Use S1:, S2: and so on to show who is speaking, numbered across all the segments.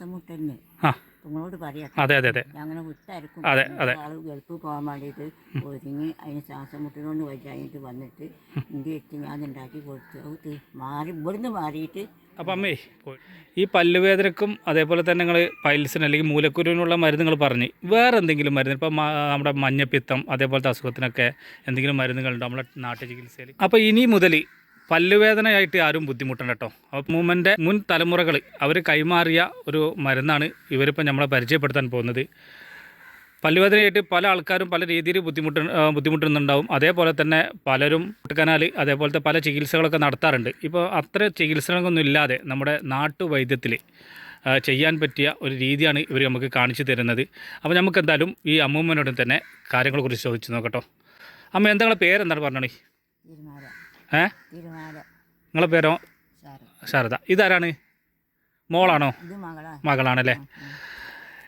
S1: ശ്വാസം മുട്ടലിന്
S2: ആ.
S1: നിങ്ങളോട് പറയാം.
S2: അതെ അതെ അതെ.
S1: അങ്ങനെ വിട്ടായിരിക്കും
S2: അതെ, അതെ.
S1: ആൾ ഗൾഫ് പോകാൻ വേണ്ടിയിട്ട് ഒരുങ്ങി അതിന് ശ്വാസം മുട്ടിനോട് വയ്യായിട്ട് വന്നിട്ട് ഇന്ത്യ എത്തി ഞാൻ ഉണ്ടാക്കി കൊടുത്തു. മാറി ഇവിടുന്ന് മാറിയിട്ട്
S2: അപ്പം അമ്മേ ഈ പല്ലുവേദനക്കും അതേപോലെ തന്നെ നിങ്ങൾ പൈൽസിന് അല്ലെങ്കിൽ മൂലക്കുരുവിനുള്ള മരുന്നുകൾ പറഞ്ഞ്. വേറെ എന്തെങ്കിലും മരുന്ന്? ഇപ്പം നമ്മുടെ മഞ്ഞപ്പിത്തം അതേപോലത്തെ അസുഖത്തിനൊക്കെ എന്തെങ്കിലും മരുന്നുകളുണ്ടോ നമ്മുടെ നാട്ടു ചികിത്സയിൽ അപ്പോൾ ഇനി മുതൽ പല്ലുവേദനയായിട്ട് ആരും ബുദ്ധിമുട്ടുണ്ട് കേട്ടോ മൂമ്മന്റെ മുൻ തലമുറകൾ അവർ കൈമാറിയ ഒരു മരുന്നാണ് ഇവരിപ്പോൾ നമ്മളെ പരിചയപ്പെടുത്താൻ പോകുന്നത്. പല്ലുവേദനയായിട്ട് പല ആൾക്കാരും പല രീതിയിൽ ബുദ്ധിമുട്ട് ബുദ്ധിമുട്ടുന്നുണ്ടാവും. അതേപോലെ തന്നെ പലരും കനാൽ അതേപോലത്തെ പല ചികിത്സകളൊക്കെ നടത്താറുണ്ട്. ഇപ്പോൾ അത്ര ചികിത്സകളൊന്നും ഇല്ലാതെ നമ്മുടെ നാട്ടുവൈദ്യത്തിൽ ചെയ്യാൻ പറ്റിയ ഒരു രീതിയാണ് ഇവർ നമുക്ക് കാണിച്ചു തരുന്നത്. അപ്പോൾ നമുക്ക് എന്തായാലും ഈ അമ്മൂമ്മനോട് തന്നെ കാര്യങ്ങളെക്കുറിച്ച് ചോദിച്ചു നോക്കട്ടോ. അമ്മ എന്താ പേരെന്താണ് പറഞ്ഞോണി ഏ? നിങ്ങളെ പേരോ? ശാരദ. ഇതാരാണ്? മോളാണോ? മകളാണല്ലേ?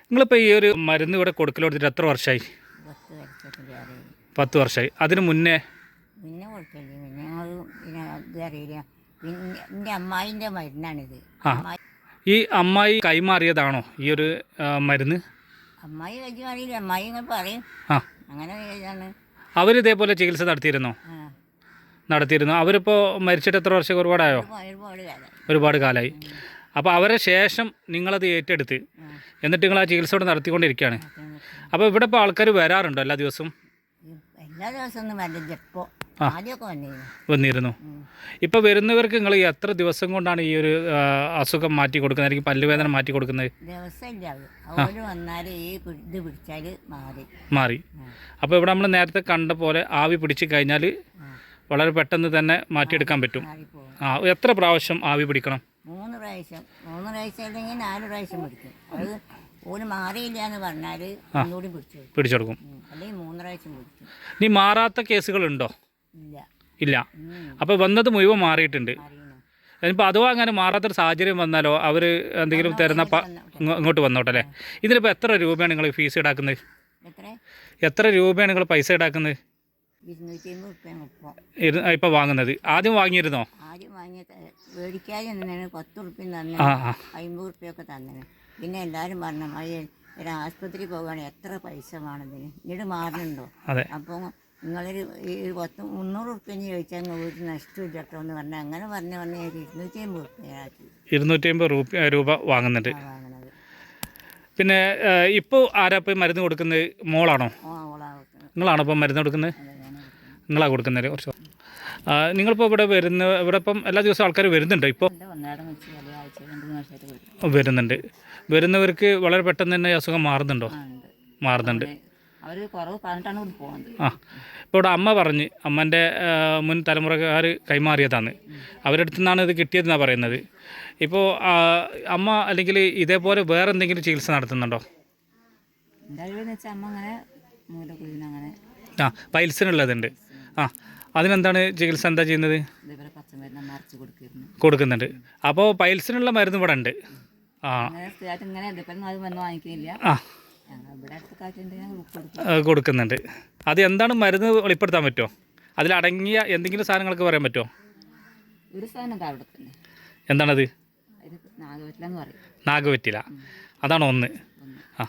S2: നിങ്ങളിപ്പോൾ ഈ ഒരു മരുന്ന് ഇവിടെ കൊടുക്കൽ കൊടുത്തിട്ട് എത്ര വർഷമായി
S1: പത്ത്
S2: വർഷമായി അതിന് മുന്നേ?
S1: പിന്നെ കൊടുക്കല്ലേ ഞങ്ങൾ പിന്നെ ഇത് അറിയില്ല. പിന്നെ എന്റെ അമ്മായിന്റെ മരുന്നാണിത്.
S2: ആ. ഈ അമ്മായി കൈമാറിയതാണോ ഈ ഒരു മരുന്ന്?
S1: അമ്മായി കഴിച്ചു അറിയില്ല അമ്മായി പറയും.
S2: ആ.
S1: അങ്ങനെ
S2: അവരിതേപോലെ ചികിത്സ നടത്തിയിരുന്നോ? നടത്തിയിരുന്നു. അവരിപ്പോൾ മരിച്ചിട്ട് എത്ര വർഷം ഒരുപാടായോ?
S1: ഒരുപാട്
S2: കാലമായി അപ്പോൾ അവരെ ശേഷം നിങ്ങളത് ഏറ്റെടുത്ത്. എന്നിട്ട് നിങ്ങൾ ആ ചികിത്സ ഇവിടെ നടത്തിക്കൊണ്ടിരിക്കുകയാണ്. അപ്പോൾ ഇവിടെ ഇപ്പോൾ ആൾക്കാർ വരാറുണ്ടോ എല്ലാ ദിവസവും?
S1: എല്ലാ വരില്ല. ഇപ്പോൾ. ആദ്യമൊക്കെ വന്നിരുന്നു. ഇപ്പം
S2: ഇപ്പോൾ വരുന്നവർക്ക് നിങ്ങൾ എത്ര ദിവസം കൊണ്ടാണ് ഈ ഒരു അസുഖം മാറ്റി കൊടുക്കുന്നത്? അല്ലെങ്കിൽ പല്ലുവേദന മാറ്റി കൊടുക്കുന്നത്?
S1: മാറി.
S2: അപ്പോൾ ഇവിടെ നമ്മൾ നേരത്തെ കണ്ട പോലെ ആവി പിടിച്ച് കഴിഞ്ഞാൽ. വളരെ പെട്ടെന്ന് തന്നെ മാറ്റിയെടുക്കാൻ പറ്റും. ആ എത്ര പ്രാവശ്യം ആവി പിടിക്കണം?
S1: മൂന്ന് പ്രാവശ്യം. മൂന്ന് പ്രാവശ്യം അല്ലെങ്കിൽ നാല് പ്രാവശ്യം പിടിക്കും. അത് ഓന് മാറിയില്ല എന്ന് പറഞ്ഞാൽ ഒന്നുകൂടി പിടിച്ചു
S2: പിടിച്ചെടുക്കും.
S1: അല്ലെങ്കിൽ മൂന്ന് പ്രാവശ്യം പിടിക്കും.
S2: ഇനി മാറാത്ത കേസുകളുണ്ടോ?
S1: ഇല്ല.
S2: ഇല്ല. അപ്പോൾ വന്നത് മുഴുവൻ മാറിയിട്ടുണ്ട്. ഇനിയിപ്പോൾ അഥവാ അങ്ങനെ മാറാത്തൊരു സാഹചര്യം വന്നാലോ? അവർ എന്തെങ്കിലും തരുന്ന ഇങ്ങോട്ട് വന്നോട്ടെ അല്ലേ? ഇതിലിപ്പോൾ എത്ര രൂപയാണ് നിങ്ങൾ ഫീസ് ഈടാക്കുന്നത്?
S1: എത്ര?
S2: എത്ര രൂപയാണ് നിങ്ങൾ പൈസ ഈടാക്കുന്നത്?
S1: ഇരുന്നൂറ്റി അമ്പത്
S2: ഇപ്പോൾ വാങ്ങുന്നത്. ആദ്യം വാങ്ങിയിരുന്നോ?
S1: ആദ്യം വാങ്ങിയ മേടിക്കാതെ നിന്നതിന് പത്ത് റുപ്യ തന്നെ
S2: ആ ആ.
S1: അമ്പത് റുപ്യൊക്കെ തന്നെ പിന്നെ എല്ലാവരും പറഞ്ഞു ഒരു ആസ്പത്രി പോകുകയാണെങ്കിൽ എത്ര പൈസ വേണതിന് എന്നിട്ട് മാറുന്നുണ്ടോ
S2: അതെ.
S1: അപ്പോൾ നിങ്ങളൊരു ഈ പത്ത് മുന്നൂറ് റുപ്യ ചോദിച്ചാൽ ഒരു നഷ്ടമില്ല കേട്ടോ എന്ന് പറഞ്ഞാൽ അങ്ങനെ പറഞ്ഞു പറഞ്ഞാൽ ഇരുന്നൂറ്റി അമ്പത് റുപ്യ
S2: ഇരുന്നൂറ്റി അമ്പത് രൂപ രൂപ വാങ്ങുന്നുണ്ട്. പിന്നെ ഇപ്പോൾ ആരാ ഇപ്പോൾ മരുന്ന് കൊടുക്കുന്നത്? മോളാണോ? നിങ്ങളാണോ ഇപ്പോൾ മരുന്ന് കൊടുക്കുന്നത്?
S1: ഞാൻ കൊടുക്കുന്നത്
S2: കുറച്ച് നിങ്ങളിപ്പോൾ ഇവിടെ വരുന്ന ഇവിടെ ഇപ്പം എല്ലാ ദിവസവും ആൾക്കാർ വരുന്നുണ്ടോ? ഇപ്പോൾ വരുന്നുണ്ട്. വരുന്നവർക്ക് വളരെ പെട്ടെന്ന് തന്നെ അസുഖം മാറുന്നുണ്ടോ? മാറുന്നുണ്ട്. ആ ഇപ്പോൾ ഇവിടെ അമ്മ പറഞ്ഞ് അമ്മന്റെ മുൻ തലമുറക്കാർ കൈമാറിയതാണ്. അവരുടെ അടുത്തു നിന്നാണ് ഇത് കിട്ടിയതെന്നാണ് പറയുന്നത്. ഇപ്പോൾ അമ്മ അല്ലെങ്കിൽ ഇതേപോലെ വേറെ എന്തെങ്കിലും ചികിത്സ നടത്തുന്നുണ്ടോ? ആ പൈൽസിനുള്ളതുണ്ട്. ആ അതിനെന്താണ് ചികിത്സ എന്താ ചെയ്യുന്നത്? കൊടുക്കുന്നുണ്ട്. അപ്പോൾ പൈൽസിനുള്ള മരുന്ന് ഇവിടെ ഉണ്ട്. ആ. ആ. കൊടുക്കുന്നുണ്ട്. അത് എന്താണ് മരുന്ന് വെളിപ്പെടുത്താൻ പറ്റുമോ? അതിലടങ്ങിയ എന്തെങ്കിലും സാധനങ്ങളൊക്കെ പറയാൻ പറ്റുമോ? എന്താണത്? നാഗവറ്റില. അതാണ് ഒന്ന്. ആ.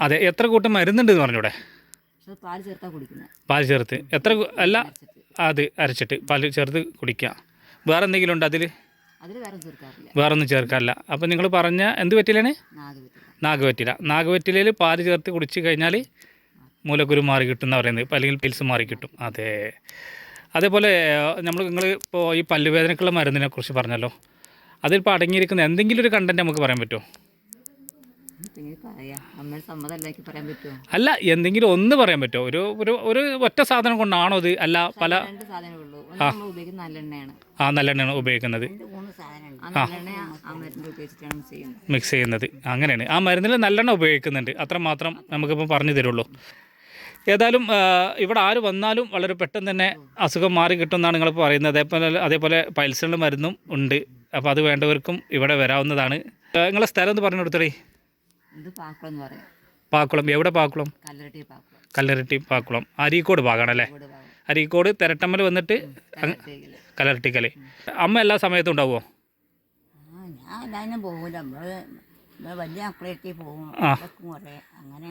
S2: അതെ എത്ര കൂട്ടം മരുന്നുണ്ട് എന്ന് പറഞ്ഞൂടെ?
S1: ചേർത്താ കുടിക്കുന്നത്
S2: പാൽ ചേർത്ത്. എത്ര അല്ല അത് അരച്ചിട്ട് പാൽ ചേർത്ത് കുടിക്കുക വേറെ എന്തെങ്കിലും ഉണ്ട് അതിൽ
S1: വേറൊന്നും വേറെ ചേർക്കാറില്ല.
S2: അപ്പോൾ നിങ്ങൾ പറഞ്ഞ എന്ത് പറ്റിലാണ്
S1: നാഗവറ്റില.
S2: നാഗവറ്റില. നാഗവറ്റിലയിൽ പാൽ ചേർത്ത് കുടിച്ച് കഴിഞ്ഞാൽ മൂലക്കുരു മാറി കിട്ടും എന്ന് പറയുന്നത്. അല്ലെങ്കിൽ പിൽസ് മാറി കിട്ടും. അതെ. അതേപോലെ നമ്മൾ നിങ്ങൾ ഇപ്പോൾ ഈ പല്ലുവേദനക്കുള്ള മരുന്നിനെ കുറിച്ച് പറഞ്ഞല്ലോ. അതിലിപ്പോൾ അടങ്ങിയിരിക്കുന്ന എന്തെങ്കിലും ഒരു കണ്ടന്റ് നമുക്ക് പറയാൻ പറ്റുമോ
S1: പിന്നെ പറയാം അമ്മയുടെ സമ്മതമല്ലാക്കി പറയാൻ പറ്റുമോ
S2: അല്ല എന്തെങ്കിലും ഒന്ന് പറയാൻ പറ്റുമോ ഒരു ഒരു ഒരു ഒറ്റ സാധനം കൊണ്ടാണോ ഇത്? അല്ല പല ആ. നല്ലെണ്ണയാണ്. ഉപയോഗിക്കുന്നത്. മിക്സ് ചെയ്യുന്നത്. അങ്ങനെയാണ്. ആ മരുന്നിൽ നല്ലെണ്ണ ഉപയോഗിക്കുന്നുണ്ട്. അത്ര മാത്രം നമുക്കിപ്പോൾ പറഞ്ഞു തരുള്ളൂ. ഏതായാലും ഇവിടെ ആര് വന്നാലും വളരെ പെട്ടെന്ന് തന്നെ അസുഖം മാറി കിട്ടുമെന്നാണ് നിങ്ങൾ പറയുന്നത്. അതേപോലെ അതേപോലെ പൈൽസിലുള്ള മരുന്നും ഉണ്ട്. അപ്പോൾ അത് വേണ്ടവർക്കും ഇവിടെ വരാവുന്നതാണ്. നിങ്ങളെ സ്ഥലം ഒന്ന് പറഞ്ഞു കൊടുത്തേ
S1: ഇത് പാക്കുളം എന്ന് പറയും.
S2: പാക്കുളം. എവിടെ പാക്കുളം?
S1: കല്ലരട്ടി പാക്കുളം.
S2: കല്ലരട്ടി പാക്കുളം. അരീക്കോട് ഭാഗമാണല്ലേ
S1: അല്ലേ?
S2: അരീക്കോട് തിരട്ടമ്മൽ വന്നിട്ട് കല്ലരട്ടിക്കൽ അമ്മ എല്ലാ സമയത്തും ഉണ്ടാവുമോ?
S1: ഞാൻ എല്ലാവരും പോകില്ല നമ്മൾ വലിയ മക്കളെത്തി പോകും. അങ്ങനെ.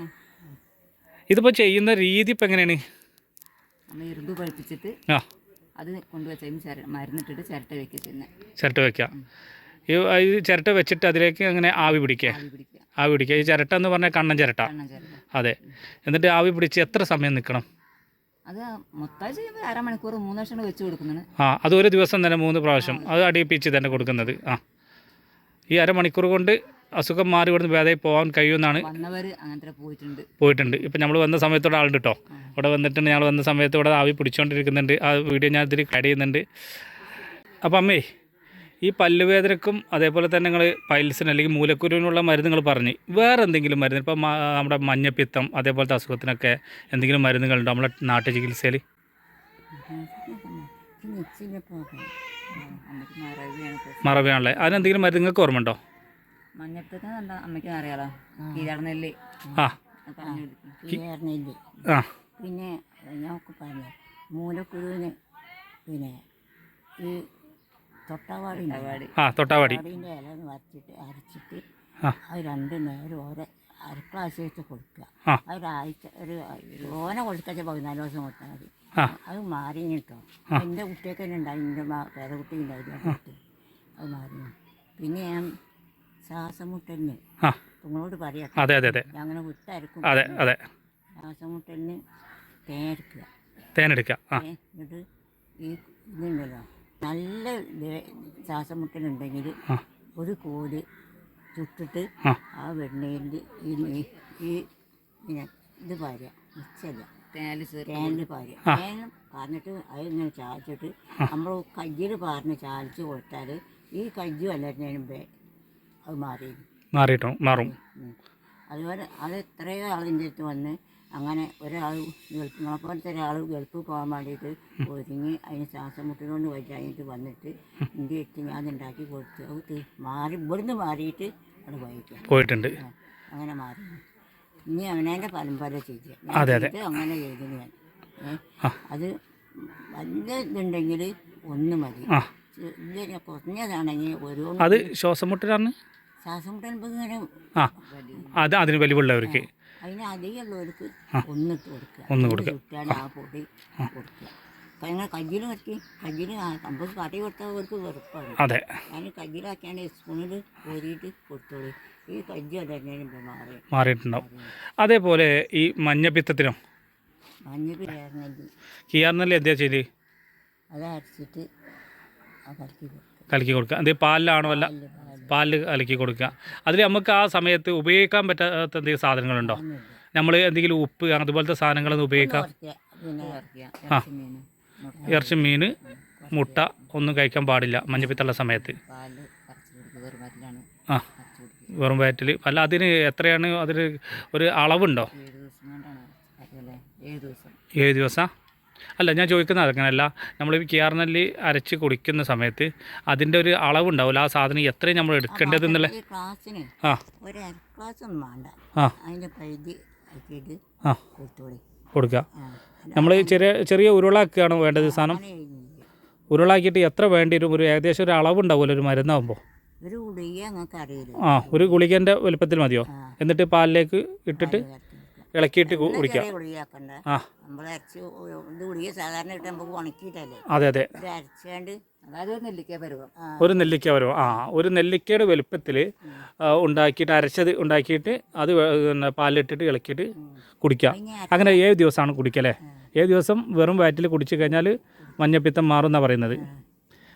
S2: ഇതിപ്പോൾ ചെയ്യുന്ന രീതി ഇപ്പം എങ്ങനെയാണ്?
S1: നമ്മൾ ഇരുമ്പ് പഴുപ്പിച്ചിട്ട് അത് കൊണ്ടുവച്ചതിന് ചിര മരുന്നിട്ടിട്ട് ചിരട്ട വെക്കുക ചെയ്യുന്നത്
S2: ചിരട്ട വെക്കുക. ഈ ഈ ചിരട്ട വെച്ചിട്ട് അതിലേക്ക് അങ്ങനെ ആവി പിടിക്കുക.
S1: ആവി പിടിക്കുക.
S2: ഈ ചിരട്ട എന്ന് പറഞ്ഞാൽ കണ്ണൻ ചിരട്ട. അതെ. എന്നിട്ട് ആവി പിടിച്ച് എത്ര സമയം നിൽക്കണം?
S1: അത് മൊത്തം ചെയ്യുമ്പോൾ അരമണിക്കൂർ മൂന്ന് ലക്ഷം വെച്ച് കൊടുക്കുന്നത്
S2: ആ അത് ഒരു ദിവസം തന്നെ മൂന്ന് പ്രാവശ്യം. അത് അടിയിപ്പിച്ച് തന്നെ കൊടുക്കുന്നത്. ആ. ഈ അരമണിക്കൂർ കൊണ്ട് അസുഖം മാറി ഇവിടുന്ന് വേദ പോകാൻ കഴിയുമെന്നാണ്
S1: പോയിട്ടുണ്ട്.
S2: പോയിട്ടുണ്ട്. ഇപ്പം നമ്മൾ വന്ന സമയത്തോടെ ആളുണ്ട് കേട്ടോ ഇവിടെ വന്നിട്ടുണ്ട്. ഞങ്ങൾ വന്ന സമയത്ത് ഇവിടെ ആവി പിടിച്ചുകൊണ്ടിരിക്കുന്നുണ്ട് ആ വീഡിയോ ഞാൻ ഇതിൽ ആഡ് ചെയ്യുന്നുണ്ട്. അപ്പം അമ്മേ ഈ പല്ലുവേദനക്കും അതേപോലെ തന്നെ നിങ്ങൾ പൈൽസിന് അല്ലെങ്കിൽ മൂലക്കുരുവിനുള്ള മരുന്നുകൾ പറഞ്ഞ്. വേറെ എന്തെങ്കിലും മരുന്ന്? ഇപ്പം നമ്മുടെ മഞ്ഞപ്പിത്തം അതേപോലത്തെ അസുഖത്തിനൊക്കെ എന്തെങ്കിലും മരുന്നുകളുണ്ടോ നമ്മളെ നാട്ടു ചികിത്സയിൽ മറവിയാണല്ലേ? അതിനെന്തെങ്കിലും മരുന്ന് നിങ്ങൾക്ക് ഓർമ്മ ഉണ്ടോ
S1: അമ്മയ്ക്ക് അറിയാലോ?
S2: ആ.
S1: പിന്നെ ഞാൻ പറഞ്ഞു മൂലക്കുരുവിന് പിന്നെ ഈ തൊട്ടവാടി.
S2: ആ തൊട്ടാവാടി.
S1: തൊട്ടാവാടിന്റെ ഇല ഒന്ന് വരച്ചിട്ട് അരച്ചിട്ട്
S2: ആ.
S1: അത് രണ്ട് നേരം ഓരോ വെച്ച് കൊടുക്കുക.
S2: ആ.
S1: ഒരു ഓന കൊടുക്കാച്ച പതിനാല് ദിവസം കൊടുത്താൽ മതി.
S2: ആ.
S1: അത് മാറി കേട്ടോ. എന്റെ കുട്ടിയൊക്കെ തന്നെ ഉണ്ടായി. എന്റെ പേരക്കുട്ടി ഉണ്ടായിരുന്നു ആ. കുട്ടി. അത് മാറി പിന്നെ ഞാൻ ശ്വാസം മുട്ടലിന്
S2: ആ.
S1: നിങ്ങളോട് പറയാം
S2: അതെ അതെ അതെ.
S1: ഞാൻ അങ്ങനെ
S2: അതെ അതെ.
S1: ശ്വാസം മുട്ടലിന് തേനെടുക്കുക
S2: തേനെടുക്കുക ആ.
S1: ഏ, എന്നിട്ട് ഈ ഇതുണ്ടല്ലോ. നല്ല ദേ- ശ്വാസം മുട്ടലുണ്ടെങ്കിൽ
S2: ആ.
S1: ഒരു കോൽ ചുട്ടിട്ട്
S2: ആ.
S1: വെണ്ണയിൽ ഈ നെയ്- ഈ പിന്നെ ഇത് പാരുക മിച്ചല്ല. തേനിൽ പാരുക തേനും പാർന്നിട്ട് അതിങ്ങനെ ചാലിച്ചിട്ട് നമ്മൾ കയ്യിൽ പാർന്ന് ചാലിച്ച് കൊടുത്താൽ ഈ കയ്യും മുമ്പേ അത് മാറി
S2: മാറിയിട്ടോ മാറും.
S1: അതുപോലെ അത് എത്രയോ ആളിന്റെ അടുത്ത് വന്ന് അങ്ങനെ ഒരാൾ ഗൾഫ് നമ്മളെപ്പോലത്തെ ഒരാൾ ഗൾഫ് പോകാൻ വേണ്ടിയിട്ട് ഒരുങ്ങി അതിന് ശ്വാസം മുട്ടിനോണ്ട് വൈകിട്ട് വന്നിട്ട് ഇന്ത്യ എത്തി ഞാൻ ഉണ്ടാക്കി കൊടുത്തു. അത് മാറി ഇവിടുന്ന് മാറിയിട്ട് അവിടെ വഹിക്കാം
S2: പോയിട്ടുണ്ട്.
S1: അങ്ങനെ മാറി. ഇനി അവനേന്റെ പരമ്പര ചെയ്ത്. അങ്ങനെ ചെയ്തു ഞാൻ. അത് വലിയ ഇതുണ്ടെങ്കിൽ ഒന്ന് മതി. കുറഞ്ഞതാണെങ്കിൽ ഓരോ
S2: അത് ശ്വാസം മുട്ടലാണ്?
S1: ശ്വാസം മുട്ടൽ
S2: ആ. അത് അതിന് വലിവുള്ളവർക്ക്.
S1: അതിന് അധികമുള്ളവർക്ക് ഒന്നിട്ട് കൊടുക്കുക.
S2: ഒന്ന് കൊടുക്കുക.
S1: ചുറ്റാൻ ആ പൊടി കൊടുക്കുക. അങ്ങനെ കയ്യിൽ കത്തി കയ്യിൽ നമുക്ക് കടി കൊടുത്താൽ അവർക്ക് വെറുപ്പാണ്.
S2: അതെ.
S1: ഞാൻ കയ്യിലാക്കിയാണ് സ്പൂണിൽ കോരിയിട്ട് കൊടുത്തോളൂ ഈ മാറി
S2: മാറിയിട്ടുണ്ടാവും. അതേപോലെ ഈ മഞ്ഞപ്പിത്തത്തിനോ
S1: മഞ്ഞൾ ചേർന്നെങ്കിൽ
S2: കിയാർന്നല്ലേ എന്താ ചെയ്ത്
S1: അത് അരച്ചിട്ട് കലക്കി
S2: കലക്കി കൊടുക്കുക. എന്തെങ്കിലും പാലിലാണോ അല്ല. പാലിൽ കലക്കി കൊടുക്കുക. അതിൽ നമുക്ക് ആ സമയത്ത് ഉപയോഗിക്കാൻ പറ്റാത്ത എന്തെങ്കിലും സാധനങ്ങളുണ്ടോ. നമ്മൾ എന്തെങ്കിലും ഉപ്പ് അതുപോലത്തെ സാധനങ്ങളൊന്നും ഉപയോഗിക്കാം. ആ.
S1: ഇറച്ചി മീൻ മുട്ട
S2: ഒന്നും കഴിക്കാൻ പാടില്ല മഞ്ഞപ്പിത്തുള്ള സമയത്ത്. ആ. വെറും വയറ്റിൽ അല്ല അതിന് എത്രയാണ് അതിന് ഒരു അളവുണ്ടോ?
S1: ഏഴ് ദിവസം.
S2: അല്ല ഞാൻ ചോദിക്കുന്നത് അതങ്ങനെയല്ല നമ്മൾ ഈ കിയാർനെല്ലി അരച്ച് കുടിക്കുന്ന സമയത്ത് അതിന്റെ ഒരു അളവുണ്ടാവില്ല ആ സാധനം എത്രയും നമ്മൾ എടുക്കേണ്ടത് എന്നുള്ള ആ. കൊടുക്കുക നമ്മൾ ചെറിയ ചെറിയ ഉരുളാക്കുകയാണ് വേണ്ടത് സാധനം. ഉരുളാക്കിയിട്ട് എത്ര വേണ്ടി വരും ഒരു ഏകദേശം ഒരു അളവുണ്ടാവുമല്ലോ ഒരു മരുന്നാകുമ്പോൾ ആ ഒരു ഗുളികന്റെ വലുപ്പത്തിൽ മതിയോ? എന്നിട്ട് പാലിലേക്ക് ഇട്ടിട്ട്. ഇളക്കിയിട്ട്
S1: കുടിക്കാം.
S2: ആ.
S1: നമ്മൾ അരച്ച് ഇത് ഗുളിക സാധാരണ ഇട്ട് നമുക്ക് ഉണക്കിയിട്ടല്ലേ?
S2: അതെ അതെ.
S1: അരച്ചാണ്ട് ഒരു നെല്ലിക്ക പരുവം. ആ.
S2: ഒരു നെല്ലിക്ക വരും ആ ഒരു നെല്ലിക്കയുടെ വലുപ്പത്തിൽ ഉണ്ടാക്കിയിട്ട് അരച്ചത് ഉണ്ടാക്കിയിട്ട് അത് പിന്നെ പാലിലിട്ടിട്ട് ഇളക്കിയിട്ട്
S1: കുടിക്കാം.
S2: അങ്ങനെ ഏഴ് ദിവസമാണ് കുടിക്കല്ലേ ഏഴ് ദിവസം വെറും വയറ്റിൽ കുടിച്ചു കഴിഞ്ഞാൽ മഞ്ഞപ്പിത്തം മാറും എന്നാണ് പറയുന്നത്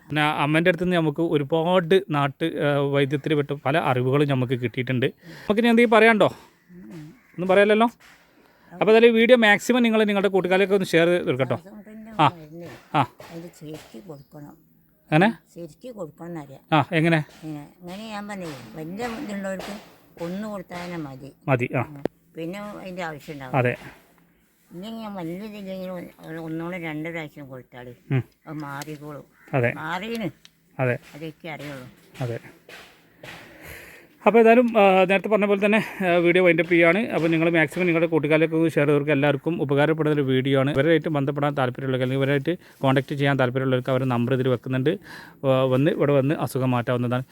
S2: പിന്നെ അമ്മേന്റെ അടുത്ത് നിന്ന് നമുക്ക് ഒരുപാട് നാട്ട് വൈദ്യത്തിൽ പെട്ട് പല അറിവുകളും നമുക്ക് കിട്ടിയിട്ടുണ്ട്. നമുക്ക് ഇനി എന്തെങ്കിലും പറയാണ്ടോ ഒന്നും പറയാലല്ലോ അപ്പോൾ അതിൽ വീഡിയോ മാക്സിമം നിങ്ങൾ നിങ്ങളുടെ കൂട്ടുകാരിലേക്ക് ഒന്ന് ഷെയർ ചെയ്ത് കൊടുക്കട്ടോ ആ. ആ. അങ്ങനെ ആ എങ്ങനെ?
S1: അങ്ങനെ ഞാൻ പറഞ്ഞേ വലിയ ഇതുള്ളവർക്ക് ഒന്ന് കൊടുത്താൽ മതി.
S2: മതി ആ.
S1: പിന്നെ അതിന്റെ ആവശ്യം ഉണ്ടാവും
S2: അതെ.
S1: ഇല്ലെങ്കിൽ ഞാൻ വലിയ ഒന്നുകൂടെ രണ്ട് പ്രാവശ്യം കൊടുത്താൽ. അത് മാറിക്കോളും.
S2: അതെ.
S1: മാറിയന്
S2: അതെ.
S1: അതൊക്കെ അറിയുള്ളൂ.
S2: അതെ. അപ്പോൾ ഏതായാലും നേരത്തെ പറഞ്ഞ പോലെ തന്നെ വീഡിയോ വൈൻഡപ്പ് ചെയ്യുകയാണ്. അപ്പോൾ നിങ്ങൾ മാക്സിമം നിങ്ങളുടെ കൂട്ടുകാരിലേക്ക് ഷെയർ ചെയ്തവർക്ക് എല്ലാവർക്കും ഉപകാരപ്പെടുന്ന ഒരു വീഡിയോ ആണ്. ഇവരായിട്ട് ബന്ധപ്പെടാൻ താല്പര്യമുള്ളവർക്ക് അല്ലെങ്കിൽ ഇവരായിട്ട് കോൺടാക്ട് ചെയ്യാൻ താല്പര്യമുള്ളവർക്ക് അവർ നമ്പർ ഇതിൽ വെക്കുന്നുണ്ട്. വന്ന് ഇവിടെ വന്ന് അസുഖം മാറ്റാവുന്നതാണ്.